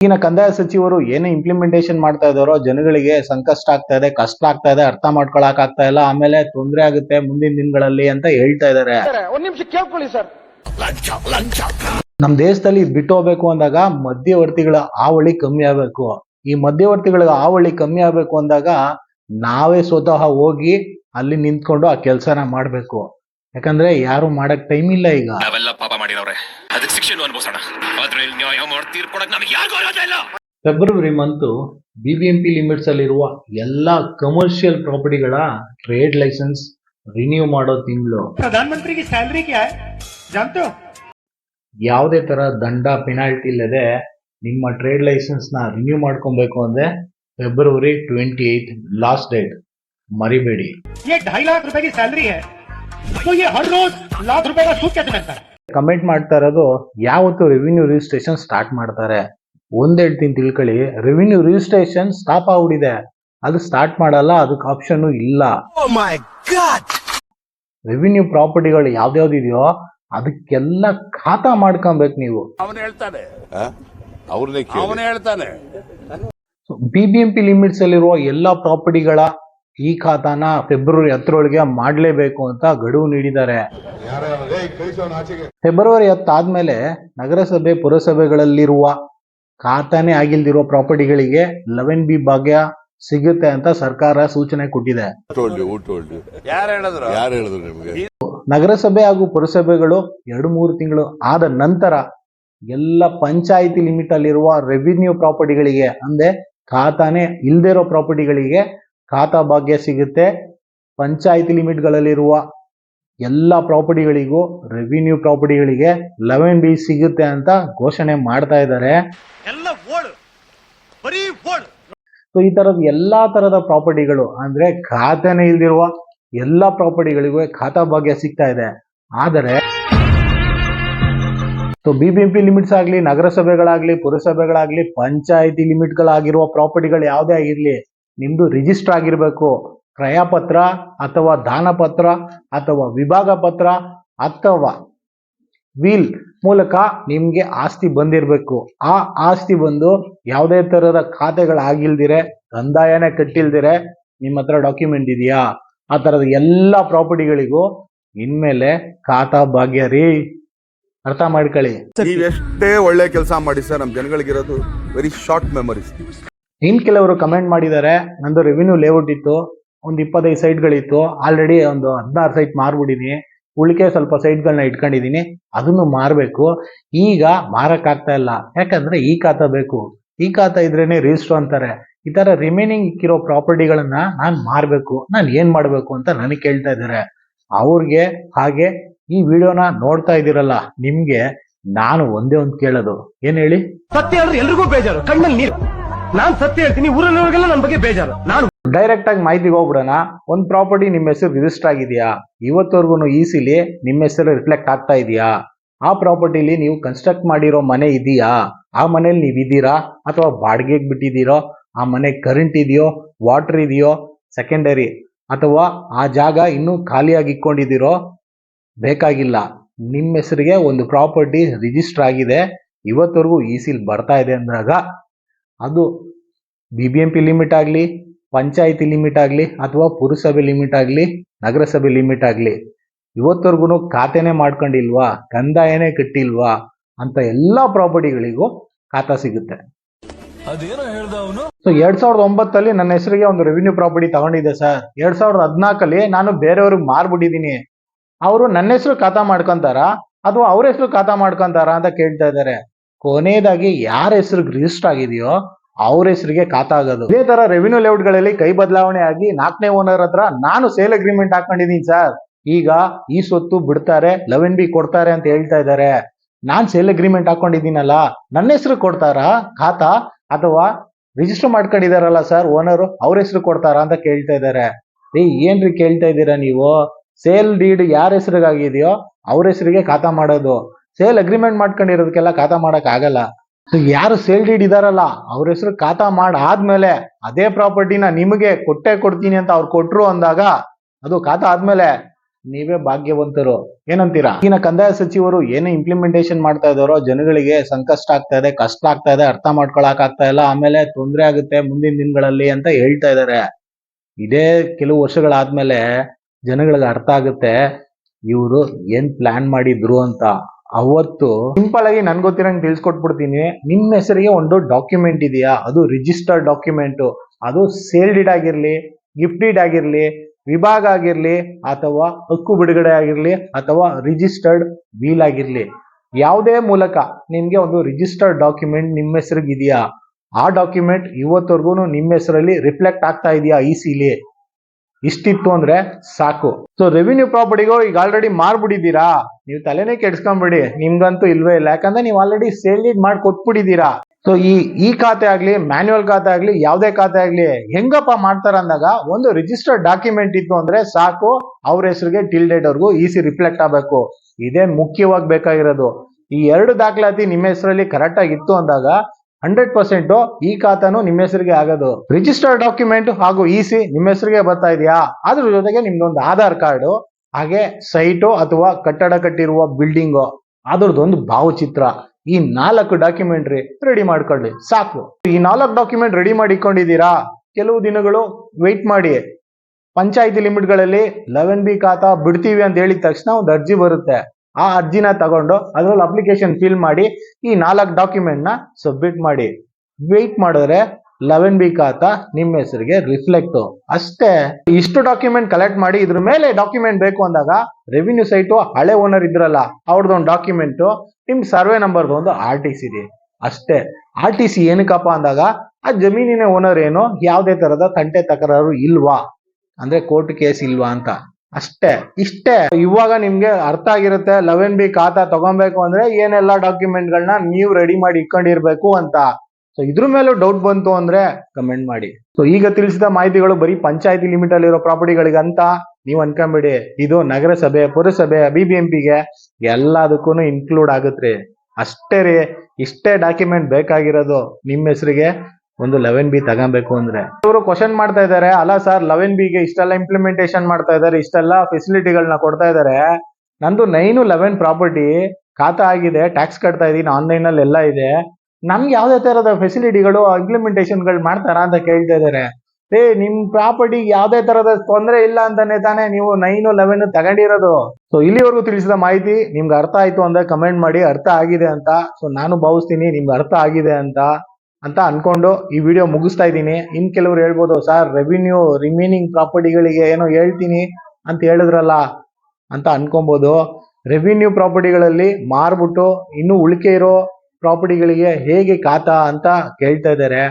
ಈಗಿನ ಕಂದಾಯ ಸಚಿವರು ಏನೇ ಇಂಪ್ಲಿಮೆಂಟೇಷನ್ ಮಾಡ್ತಾ ಇದಾರೋ ಜನಗಳಿಗೆ ಸಂಕಷ್ಟ ಆಗ್ತಾ ಇದೆ ಕಷ್ಟ ಆಗ್ತಾ ಇದೆ ಅರ್ಥ ಮಾಡ್ಕೊಳಕ್ ಆಗ್ತಾ ಇಲ್ಲ ಆಮೇಲೆ ತೊಂದರೆ ಆಗುತ್ತೆ ಮುಂದಿನ ದಿನಗಳಲ್ಲಿ ಅಂತ ಹೇಳ್ತಾ ಇದಾರೆ ಒಂದ್ ನಿಮಿಷ ಕೇಳ್ಕೊಳ್ಳಿ ಸರ್. ನಮ್ ದೇಶದಲ್ಲಿ ಇದ್ ಬಿಟ್ಟು ಹೋಗ್ಬೇಕು ಅಂದಾಗ ಮಧ್ಯವರ್ತಿಗಳ ಹಾವಳಿ ಕಮ್ಮಿ ಆಗ್ಬೇಕು. ಈ ಮಧ್ಯವರ್ತಿಗಳ ಹಾವಳಿ ಕಮ್ಮಿ ಆಗ್ಬೇಕು ಅಂದಾಗ ನಾವೇ ಸ್ವತಃ ಹೋಗಿ ಅಲ್ಲಿ ನಿಂತ್ಕೊಂಡು ಆ ಕೆಲ್ಸನ ಮಾಡ್ಬೇಕು. ಯಾಕಂದ್ರೆ ಯಾರು ಮಾಡಕ್ ಟೈಮ್ ಇಲ್ಲ ಈಗ. ಮಾಡಿದವ್ರೆ ಅದಕ್ಕೆ ಶಿಕ್ಷೆನೂ ಅನ್ಭವಿಸೋಣ ಆದ್ರೆ ಇಲ್ಲಿ ನ್ಯಾಯ ಮಾಡಿ ತೀರ್ಕೊಡಕ್ ನಮ್ಗೆ ಯಾರಿಗೂ ಅರ್ಹತೆ ಇಲ್ಲ ಫೆಬ್ರವರಿ ಮಂತ್ ಬಿಬಿಎಂಪಿ ಲಿಮಿಟ್ಸ್ ಅಲ್ಲಿರುವ ಎಲ್ಲಾ ಕಮರ್ಷಿಯಲ್ ಪ್ರಾಪರ್ಟಿಗಳ ಟ್ರೇಡ್ ಲೈಸೆನ್ಸ್ ರಿನ್ಯೂ ಮಾಡೋ ತಿಂಗಳು प्रधानमंत्री की सैलरी क्या है जानते हो ಯಾವುದೇ ತರ ದಂಡ ಪೆನಾಲ್ಟಿ ಇಲ್ಲದೆ ನಿಮ್ಮ ಟ್ರೇಡ್ ಲೈಸೆನ್ಸ್ ನ ರಿನ್ಯೂ ಮಾಡ್ಕೊಬೇಕು ಅಂದ್ರೆ February twenty eight last date ಮರಿಬೇಡಿ ये ढाई लाख रुपए की सैलरी है तो ये हर रोज लाख रुपए का सूद कैसे मिलता है ಕಮೆಂಟ್ ಮಾಡ್ತಾ ಇರೋದು ಯಾವತ್ತು ರೆವಿನ್ಯೂ ರಿಜಿಸ್ಟ್ರೇಷನ್ ಸ್ಟಾರ್ಟ್ ಮಾಡ್ತಾರೆ. ಒಂದ್ ಹೇಳ್ತೀನಿ ತಿಳ್ಕೊಳ್ಳಿ ರೆವಿನ್ಯೂ ರಿಜಿಸ್ಟ್ರೇಷನ್ ಸ್ಟಾಪ್ ಆಗ್ಬಿಟ್ಟಿದೆ. ಅದು ಸ್ಟಾರ್ಟ್ ಮಾಡಲ್ಲ ಅದಕ್ಕೆ ಆಪ್ಷನ್ ಇಲ್ಲ. ರೆವಿನ್ಯೂ ಪ್ರಾಪರ್ಟಿಗಳು ಯಾವ್ದ್ಯಾವ್ದು ಇದೆಯೋ ಅದಕ್ಕೆಲ್ಲ ಖಾತಾ ಮಾಡ್ಕೊಬೇಕು ನೀವು. ಅವನು ಹೇಳ್ತಾನೆ. ಬಿ ಅವನು ಹೇಳ್ತಾನೆ. ಬಿಬಿಎಂಪಿ ಲಿಮಿಟ್ಸ್ ಅಲ್ಲಿರುವ ಎಲ್ಲಾ ಪ್ರಾಪರ್ಟಿಗಳ ಈ ಖಾತಾನ ಫೆಬ್ರವರಿ ಹತ್ತರೊಳಗೆ ಮಾಡಲೇಬೇಕು ಅಂತ ಗಡುವು ನೀಡಿದ್ದಾರೆ. ಫೆಬ್ರವರಿ ಹತ್ತಾದ್ಮೇಲೆ ನಗರಸಭೆ ಪುರಸಭೆಗಳಲ್ಲಿರುವ ಖಾತಾನೇ ಆಗಿಲ್ದಿರುವ ಪ್ರಾಪರ್ಟಿಗಳಿಗೆ ಲೆವೆನ್ ಬಿ ಭಾಗ್ಯ ಸಿಗುತ್ತೆ ಅಂತ ಸರ್ಕಾರ ಸೂಚನೆ ಕೊಟ್ಟಿದೆ. ಟೋಲ್ಡ್ ಊಟ ಟೋಲ್ಡ್ ಯಾರು ಹೇಳಿದ್ರು? ಯಾರು ಹೇಳಿದ್ರು ನಿಮ್ಗೆ? ನಗರಸಭೆ ಹಾಗೂ ಪುರಸಭೆಗಳು ಎರಡು ಮೂರು ತಿಂಗಳು ಆದ ನಂತರ ಎಲ್ಲ ಪಂಚಾಯಿತಿ ಲಿಮಿಟ್ ಅಲ್ಲಿರುವ ರೆವಿನ್ಯೂ ಪ್ರಾಪರ್ಟಿಗಳಿಗೆ ಅಂದ್ರೆ ಖಾತಾನೇ ಇರೋ ಪ್ರಾಪರ್ಟಿಗಳಿಗೆ ಖಾತಾ ಭಾಗ್ಯ ಸಿಗುತ್ತೆ. ಪಂಚಾಯಿತಿ ಲಿಮಿಟ್ಗಳಲ್ಲಿರುವ ಎಲ್ಲ ಪ್ರಾಪರ್ಟಿಗಳಿಗೂ ರೆವಿನ್ಯೂ ಪ್ರಾಪರ್ಟಿಗಳಿಗೆ ಲೆವೆನ್ ಬಿ ಸಿಗುತ್ತೆ ಅಂತ ಘೋಷಣೆ ಮಾಡ್ತಾ ಇದ್ದಾರೆ. ಸೊ ಈ ತರದ ಎಲ್ಲಾ ತರದ ಪ್ರಾಪರ್ಟಿಗಳು ಅಂದ್ರೆ ಖಾತೆನೇ ಇಲ್ದಿರುವ ಎಲ್ಲಾ ಪ್ರಾಪರ್ಟಿಗಳಿಗೂ ಖಾತಾ ಭಾಗ್ಯ ಸಿಗ್ತಾ ಇದೆ. ಆದರೆ ಸೊ ಪಿ ಲಿಮಿಟ್ಸ್ ಆಗಲಿ ನಗರಸಭೆಗಳಾಗಲಿ ಪುರಸಭೆಗಳಾಗಲಿ ಪಂಚಾಯಿತಿ ಲಿಮಿಟ್ಗಳಾಗಿರುವ ಪ್ರಾಪರ್ಟಿಗಳು ಯಾವುದೇ ಆಗಿರ್ಲಿ ನಿಮ್ದು ರಿಜಿಸ್ಟರ್ ಆಗಿರಬೇಕು. ಕ್ರಯಪತ್ರ ಅಥವಾ ದಾನಪತ್ರ ಅಥವಾ ವಿಭಾಗ ಪತ್ರ ಅಥವಾ ವೀಲ್ ಮೂಲಕ ನಿಮಗೆ ಆಸ್ತಿ ಬಂದಿರಬೇಕು. ಆ ಆಸ್ತಿ ಬಂದು ಯಾವುದೇ ಥರದ ಖಾತೆಗಳಾಗಿಲ್ದಿರೆ, ಕಂದಾಯನೇ ಕಟ್ಟಿಲ್ದಿರೆ, ನಿಮ್ಮ ಹತ್ರ ಡಾಕ್ಯುಮೆಂಟ್ ಇದೆಯಾ? ಆ ಥರದ ಎಲ್ಲ ಪ್ರಾಪರ್ಟಿಗಳಿಗೂ ಇನ್ಮೇಲೆ ಖಾತಾ ಭಾಗ್ಯ ರೀ. ಅರ್ಥ ಮಾಡ್ಕೊಳ್ಳಿ. ನೀವೆಷ್ಟೇ ಒಳ್ಳೆ ಕೆಲಸ ಮಾಡಿ ಸರ್ ನಮ್ಮ ಜನಗಳಿಗಿರೋದು ವೆರಿ ಶಾರ್ಟ್ ಮೆಮೊರೀಸ್ ಇನ್ ಕೆಲವರು ಕಮೆಂಟ್ ಮಾಡಿದ್ದಾರೆ, ನಂದು ರೆವಿನ್ಯೂ ಲೇಔಟ್ ಇತ್ತು, ಒಂದು ಇಪ್ಪತ್ತೈದು ಸೈಟ್ಗಳಿತ್ತು ಆಲ್ರೆಡಿ ಒಂದು ಹದಿನಾರು ಸೈಟ್ ಮಾರ್ಬಿಟ್ಟಿನಿ ಉಳಿಕೆ ಸ್ವಲ್ಪ ಸೈಟ್ಗಳನ್ನ ಇಟ್ಕೊಂಡಿದ್ದೀನಿ ಅದನ್ನು ಮಾರಬೇಕು. ಈಗ ಮಾರಕ್ಕಾಗ್ತಾ ಇಲ್ಲ. ಯಾಕಂದ್ರೆ ಈ ಖಾತಾ ಬೇಕು. ಈ ಖಾತಾ ಇದ್ರೇನೆ ರಿಜಿಸ್ಟರ್ ಅಂತಾರೆ. ಈ ತರ ರಿಮೈನಿಂಗ್ ಇಕ್ಕಿರೋ ಪ್ರಾಪರ್ಟಿಗಳನ್ನ ನಾನ್ ಮಾರ್ಬೇಕು. ನಾನ್ ಏನ್ ಮಾಡ್ಬೇಕು ಅಂತ ನನಗೆ ಕೇಳ್ತಾ ಇದ್ದಾರೆ. ಅವ್ರಿಗೆ ಹಾಗೆ ಈ ವಿಡಿಯೋನ ನೋಡ್ತಾ ಇದ್ದೀರಲ್ಲ, ನಿಮ್ಗೆ ನಾನು ಒಂದೇ ಒಂದು ಕೇಳೋದು. ಏನ್ ಹೇಳಿ? ಸತ್ಯ ಎಲ್ರಿಗೂ ಬೇಜಾರು. ಕಣ್ಣಲ್ಲಿ ನೀರು. ನಾನ್ ಸತ್ಯ ಹೇಳ್ತೀನಿ ಊರಲ್ಲಿವ್ರಿಗೆಲ್ಲ ನನ್ನ ಬಗ್ಗೆ ಬೇಜಾರು. ನಾನು ಡೈರೆಕ್ಟ್ ಆಗಿ ಮಾಹಿತಿಗೆ ಹೋಗ್ಬಿಡೋಣ. ಒಂದ್ ಪ್ರಾಪರ್ಟಿ ನಿಮ್ಮ ಹೆಸರು ರಿಜಿಸ್ಟರ್ ಆಗಿದೆಯಾ? ಇವತ್ತವರೆಗೂ ಈಸಿಲಿ ನಿಮ್ಮ ಹೆಸರು ರಿಫ್ಲೆಕ್ಟ್ ಆಗ್ತಾ ಇದೆಯಾ? ಆ ಪ್ರಾಪರ್ಟಿಲಿ ನೀವು ಕನ್ಸ್ಟ್ರಕ್ಟ್ ಮಾಡಿರೋ ಮನೆ ಇದೆಯಾ? ಆ ಮನೇಲಿ ನೀವು ಇದ್ದೀರಾ? ಅಥವಾ ಬಾಡಿಗೆಗೆ ಬಿಟ್ಟಿದ್ದೀರೋ? ಆ ಮನೆ ಕರೆಂಟ್ ಇದೆಯೋ? ವಾಟರ್ ಇದೆಯೋ? ಸೆಕೆಂಡರಿ ಅಥವಾ ಆ ಜಾಗ ಇನ್ನೂ ಖಾಲಿಯಾಗಿ ಇಟ್ಕೊಂಡಿದ್ದೀರೋ ಬೇಕಾಗಿಲ್ಲ. ನಿಮ್ಮ ಹೆಸರಿಗೆ ಒಂದು ಪ್ರಾಪರ್ಟಿ ರಿಜಿಸ್ಟರ್ ಆಗಿದೆ. ಇವತ್ತವರೆಗೂ ಈಸಿಲ್ ಬರ್ತಾ ಇದೆ ಅಂದಾಗ ಅದು B B M P limit ಆಗಲಿ ಪಂಚಾಯಿತಿ ಲಿಮಿಟ್ ಆಗಲಿ ಅಥವಾ ಪುರಸಭೆ ಲಿಮಿಟ್ ಆಗಲಿ ನಗರಸಭೆ ಲಿಮಿಟ್ ಆಗಲಿ ಇವತ್ತವರೆಗೂ ಖಾತೆನೇ ಮಾಡ್ಕೊಂಡಿಲ್ವಾ ಕಂದಾಯನೇ ಕಟ್ಟಿಲ್ವಾ ಅಂತ ಎಲ್ಲಾ ಪ್ರಾಪರ್ಟಿಗಳಿಗೂ ಖಾತಾ ಸಿಗುತ್ತೆ. ಸೊ ಎರಡ್ ಸಾವಿರದ ಒಂಬತ್ತಲ್ಲಿ ನನ್ನ ಹೆಸರಿಗೆ ಒಂದು ರೆವಿನ್ಯೂ ಪ್ರಾಪರ್ಟಿ ತಗೊಂಡಿದ್ದೆ ಸರ್. ಎರಡ್ ಸಾವಿರದ ಹದಿನಾಲ್ಕಲ್ಲಿ ನಾನು ಬೇರೆಯವ್ರಿಗೆ ಮಾರ್ಬಿಟ್ಟಿದ್ದೀನಿ. ಅವರು ನನ್ನ ಹೆಸರು ಖಾತಾ ಮಾಡ್ಕೊಂತಾರ ಅಥವಾ ಅವ್ರ ಹೆಸರು ಖಾತಾ ಮಾಡ್ಕೊಂತಾರ ಅಂತ ಕೇಳ್ತಾ ಇದ್ದಾರೆ. ಕೊನೆಯದಾಗಿ ಯಾರ ಹೆಸರಿಗೆ ರಿಜಿಸ್ಟರ್ ಆಗಿದೆಯೋ ಅವ್ರ ಹೆಸರಿಗೆ ಖಾತಾ ಆಗೋದು. ಇದೇ ತರ ರೆವಿನ್ಯೂ ಲೇಔಟ್ಗಳಲ್ಲಿ ಕೈ ಬದಲಾವಣೆ ಆಗಿ ನಾಲ್ಕನೇ ಓನರ್ ಹತ್ರ ನಾನು ಸೇಲ್ ಅಗ್ರಿಮೆಂಟ್ ಹಾಕೊಂಡಿದ್ದೀನಿ ಸರ್. ಈಗ ಈ ಸ್ವತ್ತು ಬಿಡ್ತಾರೆ ಲೆವೆನ್ ಬಿ ಕೊಡ್ತಾರೆ ಅಂತ ಹೇಳ್ತಾ ಇದ್ದಾರೆ. ನಾನ್ ಸೇಲ್ ಅಗ್ರಿಮೆಂಟ್ ಹಾಕೊಂಡಿದ್ದೀನಲ್ಲ, ನನ್ನ ಹೆಸರು ಕೊಡ್ತಾರಾ? ಖಾತಾ? ಅಥವಾ ರಿಜಿಸ್ಟರ್ ಮಾಡ್ಕೊಂಡಿದಾರಲ್ಲ ಸರ್ ಓನರ್ ಅವ್ರ ಹೆಸರು ಕೊಡ್ತಾರಾ ಅಂತ ಕೇಳ್ತಾ ಇದ್ದಾರೆ. ರೀ ಏನ್ರಿ ಕೇಳ್ತಾ ಇದ್ದೀರಾ ನೀವು? ಸೇಲ್ ಡೀಡ್ ಯಾರ ಹೆಸರಿಗಾಗಿದೆಯೋ ಅವ್ರ ಹೆಸರಿಗೆ ಖಾತಾ ಮಾಡೋದು. ಸೇಲ್ ಅಗ್ರಿಮೆಂಟ್ ಮಾಡ್ಕೊಂಡಿರೋದಕ್ಕೆಲ್ಲ ಖಾತಾ ಆಗಲ್ಲ. ಯಾರು ಸೇಲ್ ಡೀಡ್ ಇದಾರಲ್ಲ, ಅವ್ರ ಹೆಸರು ಖಾತಾ ಮಾಡ್ ಆದ್ಮೇಲೆ ಅದೇ ಪ್ರಾಪರ್ಟಿನ ನಿಮಗೆ ಕೊಟ್ಟೆ ಕೊಡ್ತೀನಿ ಅಂತ ಅವ್ರು ಕೊಟ್ರು ಅಂದಾಗ ಅದು ಖಾತಾ ಆದ್ಮೇಲೆ ನೀವೇ ಭಾಗ್ಯವಂತರು. ಏನಂತೀರಾ? ಈಗಿನ ಕಂದಾಯ ಸಚಿವರು ಏನೇ ಇಂಪ್ಲಿಮೆಂಟೇಷನ್ ಮಾಡ್ತಾ ಇದಾರೋ ಜನಗಳಿಗೆ ಸಂಕಷ್ಟ ಆಗ್ತಾ ಇದೆ, ಕಷ್ಟ ಆಗ್ತಾ ಇದೆ, ಅರ್ಥ ಮಾಡ್ಕೊಳಕ್ ಆಗ್ತಾ ಇಲ್ಲ, ಆಮೇಲೆ ತೊಂದರೆ ಆಗುತ್ತೆ ಮುಂದಿನ ದಿನಗಳಲ್ಲಿ ಅಂತ ಹೇಳ್ತಾ ಇದಾರೆ. ಇದೇ ಕೆಲವು ವರ್ಷಗಳಾದ್ಮೇಲೆ ಜನಗಳಿಗೆ ಅರ್ಥ ಆಗುತ್ತೆ, ಇವರು ಏನ್ ಪ್ಲಾನ್ ಮಾಡಿದ್ರು ಅಂತ. ಅವತ್ತು ಸಿಂಪಲ್ ಆಗಿ ನನ್ ಗೊತ್ತಿರಂಗ್ ತಿಳ್ಸ್ಕೊಟ್ಬಿಡ್ತೀನಿ. ನಿಮ್ ಹೆಸರಿಗೆ ಒಂದು ಡಾಕ್ಯುಮೆಂಟ್ ಇದೆಯಾ? ಅದು ರಿಜಿಸ್ಟರ್ಡ್ ಡಾಕ್ಯುಮೆಂಟ್ ಅದು ಸೇಲ್ ಆಗಿರಲಿ ಆಗಿರ್ಲಿ ಗಿಫ್ಟ್ ಡೀಡ್ ಆಗಿರ್ಲಿ, ವಿಭಾಗ ಆಗಿರ್ಲಿ, ಅಥವಾ ಹಕ್ಕು ಬಿಡುಗಡೆ ಆಗಿರ್ಲಿ, ಅಥವಾ ರಿಜಿಸ್ಟರ್ಡ್ ವೀಲ್ ಆಗಿರ್ಲಿ. ಯಾವುದೇ ಮೂಲಕ ನಿಮ್ಗೆ ಒಂದು ರಿಜಿಸ್ಟರ್ಡ್ ಡಾಕ್ಯುಮೆಂಟ್ ನಿಮ್ಮ ಹೆಸರಿಗೆ ಇದೆಯಾ? ಆ ಡಾಕ್ಯುಮೆಂಟ್ ಇವತ್ತವರೆಗೂ ನಿಮ್ಮ ಹೆಸರಲ್ಲಿ ರಿಫ್ಲೆಕ್ಟ್ ಆಗ್ತಾ ಇದೆಯಾ ಈ ಸಿಲಿ? ಇಷ್ಟಿತ್ತು ಅಂದ್ರೆ ಸಾಕು. ಸೊ ರೆವಿನ್ಯೂ ಪ್ರಾಪರ್ಟಿಗೂ ಈಗ ಆಲ್ರೆಡಿ ಮಾರ್ಬಿಟ್ಟಿದ್ದೀರಾ? ನೀವು ತಲೆನೇ ಕೆಡ್ಸ್ಕೊಂಬಿಡಿ. ನಿಮ್ಗಂತೂ ಇಲ್ವೇ ಇಲ್ಲ. ಯಾಕಂದ್ರೆ ನೀವು ಆಲ್ರೆಡಿ ಸೇಲ್ ಮಾಡಿ ಕೊಟ್ಬಿಟ್ಟಿದ್ದೀರಾ. ಸೊ ಈ ಈ ಖಾತೆ ಆಗ್ಲಿ ಮ್ಯಾನ್ಯುವಲ್ ಖಾತೆ ಆಗ್ಲಿ, ಯಾವುದೇ ಖಾತೆ ಆಗ್ಲಿ, ಹೆಂಗಪ್ಪ ಮಾಡ್ತಾರ ಅಂದಾಗ ಒಂದು ರಿಜಿಸ್ಟರ್ಡ್ ಡಾಕ್ಯುಮೆಂಟ್ ಇತ್ತು ಅಂದ್ರೆ ಸಾಕು. ಅವ್ರ ಹೆಸರಿಗೆ ಟಿಲ್ ಡೇಟ್ ಅವ್ರಿಗೂ ಈಸಿ ರಿಫ್ಲೆಕ್ಟ್ ಆಗಬೇಕು. ಇದೇ ಮುಖ್ಯವಾಗಿ ಬೇಕಾಗಿರೋದು. ಈ ಎರಡು ದಾಖಲಾತಿ ನಿಮ್ಮ ಹೆಸರಲ್ಲಿ ಕರೆಕ್ಟ್ ಆಗಿತ್ತು ಅಂದಾಗ ಹಂಡ್ರೆಡ್ ಪರ್ಸೆಂಟ್ ಈ ಖಾತಾನು ನಿಮ್ಮ ಹೆಸರಿಗೆ ಆಗೋದು. ರಿಜಿಸ್ಟರ್ ಡಾಕ್ಯುಮೆಂಟ್ ಹಾಗೂ ಇ ಸಿ ನಿಮ್ಮ ಹೆಸರಿಗೆ ಬರ್ತಾ ಇದೆಯಾ? ಅದ್ರ ಜೊತೆಗೆ ನಿಮ್ದೊಂದು ಆಧಾರ್ ಕಾರ್ಡು, ಹಾಗೆ ಸೈಟು ಅಥವಾ ಕಟ್ಟಡ ಕಟ್ಟಿರುವ ಬಿಲ್ಡಿಂಗು. ಅದ್ರದ್ದೊಂದು ಭಾವಚಿತ್ರ. ಈ ನಾಲ್ಕು ಡಾಕ್ಯುಮೆಂಟ್ ರೆಡಿ ಮಾಡ್ಕೊಳ್ಳಿ. ಸಾಕು. ಈ ನಾಲ್ಕು ಡಾಕ್ಯುಮೆಂಟ್ ರೆಡಿ ಮಾಡಿ ಇಟ್ಕೊಂಡಿದ್ದೀರಾ? ಕೆಲವು ದಿನಗಳು ವೆಯ್ಟ್ ಮಾಡಿ. ಪಂಚಾಯಿತಿ ಲಿಮಿಟ್ಗಳಲ್ಲಿ ಲೆವೆನ್ ಬಿ ಖಾತಾ ಬಿಡ್ತೀವಿ ಅಂತ ಹೇಳಿದ ತಕ್ಷಣ ಒಂದು ಅರ್ಜಿ ಬರುತ್ತೆ. ಆ ಅರ್ಜಿನ ತಗೊಂಡು ಅದ್ರಲ್ಲಿ ಅಪ್ಲಿಕೇಶನ್ ಫಿಲ್ ಮಾಡಿ ಈ ನಾಲ್ಕು ಡಾಕ್ಯುಮೆಂಟ್ನ ಸಬ್ಮಿಟ್ ಮಾಡಿ. ವೆಯ್ಟ್ ಮಾಡಿದ್ರೆ ಲೆವೆನ್ ಬಿ ಖಾತಾ ನಿಮ್ಮ ಹೆಸರಿಗೆ ರಿಫ್ಲೆಕ್ಟ್ ಅಷ್ಟೇ, ಇಷ್ಟು ಡಾಕ್ಯುಮೆಂಟ್ ಕಲೆಕ್ಟ್ ಮಾಡಿ ಇದ್ರ ಮೇಲೆ ಡಾಕ್ಯುಮೆಂಟ್ ಬೇಕು ಅಂದಾಗ ರೆವಿನ್ಯೂ ಸೈಟು ಹಳೆ ಓನರ್ ಇದ್ರಲ್ಲ ಅವ್ರದ್ದೊಂದು ಡಾಕ್ಯುಮೆಂಟ್ ನಿಮ್ ಸರ್ವೆ ನಂಬರ್ದು ಒಂದು ಆರ್ ಟಿ ಸಿ ಇದೆ ಅಷ್ಟೇ ಆರ್ ಟಿ ಸಿ ಏನಕ್ಕಪ್ಪ ಅಂದಾಗ ಆ ಜಮೀನಿನ ಓನರ್ ಏನು, ಯಾವುದೇ ತರದ ತಂಟೆ ತಕರಾರು ಇಲ್ವಾ? ಅಂದ್ರೆ ಕೋರ್ಟ್ ಕೇಸ್ ಇಲ್ವಾ ಅಂತ. ಅಷ್ಟೇ, ಇಷ್ಟೇ. ಇವಾಗ ನಿಮ್ಗೆ ಅರ್ಥ ಆಗಿರುತ್ತೆ ಲೆವೆನ್ ಬಿ ಖಾತಾ ತಗೊಬೇಕು ಅಂದ್ರೆ ಏನೆಲ್ಲ ಡಾಕ್ಯುಮೆಂಟ್ ಗಳನ್ನ ನೀವು ರೆಡಿ ಮಾಡಿ ಇಟ್ಕೊಂಡಿರ್ಬೇಕು ಅಂತ. ಸೊ ಇದ್ರ ಮೇಲೂ ಡೌಟ್ ಬಂತು ಅಂದ್ರೆ ಕಮೆಂಟ್ ಮಾಡಿ. ಸೊ ಈಗ ತಿಳಿಸಿದ ಮಾಹಿತಿಗಳು ಬರೀ ಪಂಚಾಯತಿ ಲಿಮಿಟ್ ಅಲ್ಲಿರೋ ಪ್ರಾಪರ್ಟಿಗಳಿಗಂತ ನೀವು ಅನ್ಕೊಂಬಿಡಿ. ಇದು ನಗರಸಭೆ, ಪುರಸಭೆ ಬಿ ಬಿ ಎಂ ಪಿಗೆ ಎಲ್ಲದಕ್ಕೂ ಇನ್ಕ್ಲೂಡ್ ಆಗುತ್ತೆ ಅಷ್ಟೇ ರೀ, ಇಷ್ಟೇ ಡಾಕ್ಯುಮೆಂಟ್ ಬೇಕಾಗಿರೋದು ನಿಮ್ಮ ಹೆಸರಿಗೆ. ಒಂದು ಲೆವೆನ್ ಬಿ ತಗೋಬೇಕು ಅಂದ್ರೆ. ಇವರು ಕ್ವಶನ್ ಮಾಡ್ತಾ ಇದ್ದಾರೆ ಅಲ್ಲ ಸರ್ ಲೆವೆನ್ ಬಿ ಗೆ ಇಷ್ಟೆಲ್ಲ ಇಂಪ್ಲಿಮೆಂಟೇಷನ್ ಮಾಡ್ತಾ ಇದ್ದಾರೆ ಇಷ್ಟೆಲ್ಲ ಫೆಸಿಲಿಟಿಗಳನ್ನ ಕೊಡ್ತಾ ಇದ್ದಾರೆ ನಂದು ನೈನು ಲೆವೆನ್ ಪ್ರಾಪರ್ಟಿ ಖಾತಾ ಆಗಿದೆ ಟ್ಯಾಕ್ಸ್ ಕಟ್ತಾ ಇದೀನಿ ಆನ್ಲೈನ್ ಅಲ್ಲಿ ಎಲ್ಲ ಇದೆ. ನಮ್ಗೆ ಯಾವ್ದೇ ತರದ ಫೆಸಿಲಿಟಿಗಳು ಇಂಪ್ಲಿಮೆಂಟೇಷನ್ಗಳು ಮಾಡ್ತಾರಾ ಅಂತ ಕೇಳ್ತಾ ಇದ್ದಾರೆ ಏ, ನಿಮ್ ಪ್ರಾಪರ್ಟಿ ಯಾವ್ದೇ ತರದ ತೊಂದರೆ ಇಲ್ಲ ಅಂತಾನೆ ತಾನೆ ನೀವು ನೈನು ಲೆವೆನ್ ತಗೊಂಡಿರೋದು. ಸೊ ಇಲ್ಲಿವರೆಗೂ ತಿಳಿಸಿದ ಮಾಹಿತಿ ನಿಮ್ಗೆ ಅರ್ಥ ಆಯ್ತು ಅಂದ್ರೆ ಕಮೆಂಟ್ ಮಾಡಿ, ಅರ್ಥ ಆಗಿದೆ ಅಂತ. ಸೊ ನಾನು ಭಾವಿಸ್ತೀನಿ, ನಿಮ್ಗೆ ಅರ್ಥ ಆಗಿದೆ ಅಂತ. ಅಂತ ಅನ್ಕೊಂಡು ಈ ವಿಡಿಯೋ ಮುಗಿಸ್ತಾ ಇದ್ದೀನಿ. ಇನ್ ಕೆಲವರು ಹೇಳ್ಬೋದು, ಸರ್ ರೆವಿನ್ಯೂ ರಿಮೈನಿಂಗ್ ಪ್ರಾಪರ್ಟಿಗಳಿಗೆ ಏನೋ ಹೇಳ್ತೀನಿ ಅಂತ ಹೇಳಿದ್ರಲ್ಲ ಅಂತ ಅನ್ಕೊಬೋದು. ರೆವಿನ್ಯೂ ಪ್ರಾಪರ್ಟಿಗಳಲ್ಲಿ ಮಾರ್ಬಿಟ್ಟು ಇನ್ನು ಉಳಿಕೆ ಇರೋ ಪ್ರಾಪರ್ಟಿಗಳಿಗೆ ಹೇಗೆ ಖಾತಾ ಅಂತ ಕೇಳ್ತಾ ಇದ್ದಾರೆ.